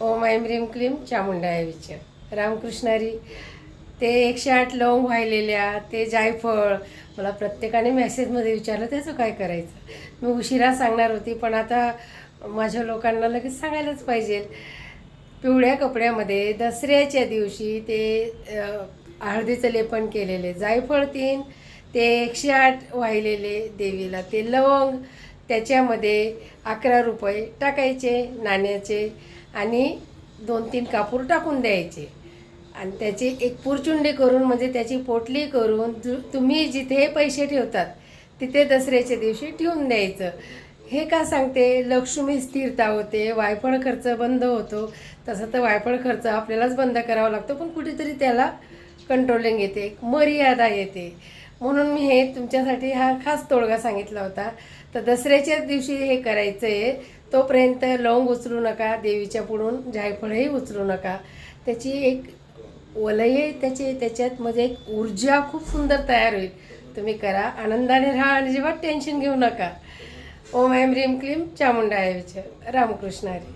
ओम aim रीम क्लीम या विचार रामकृष्णारी ते एकशे आठ लवंग वाहिलेल्या ते जायफळ मला प्रत्येकाने मेसेजमध्ये विचारलं त्याचं काय करायचं? मी उशिरा सांगणार होती पण आता माझ्या लोकांना लगेच सांगायलाच पाहिजे. पिवळ्या कपड्यामध्ये दसऱ्याच्या दिवशी ते हळदीचं लेपन केलेले. जायफळ तीन ते एकशे आठ वाहिलेले देवीला. ते लवंग त्याच्यामध्ये अकरा रुपये टाकायचे नाण्याचे. आणि दोन तीन कापूर टाकून द्यायचे. आणि त्याची एक पुरचुंडी करून म्हणजे त्याची पोटली करून तुम्ही जिथे पैसे ठेवतात तिथे दसऱ्याच्या दिवशी ठेवून द्यायचं. हे का सांगते? लक्ष्मी स्थिरता होते वायफळ खर्च बंद होतो. तसं तर वायफळ खर्च आपल्यालाच बंद करावा लागतो पण कुठेतरी त्याला कंट्रोलिंग येते मर्यादा येते. म्हणून मी हे तुमच्यासाठी हा खास तोडगा सांगितला होता. तर दसऱ्याच्याच दिवशी हे करायचं आहे तोपर्यंत लवंग उचलू नका देवीच्या पुढून जायफळही उचलू नका. त्याची एक वलय त्याची त्याच्यात म्हणजे एक ऊर्जा खूप सुंदर तयार होईल. तुम्ही करा आनंदाने राहा आणि अजिबात टेन्शन घेऊ नका. ओम ऐम रीम क्लीम चामुंडा विचार रामकृष्ण हरी.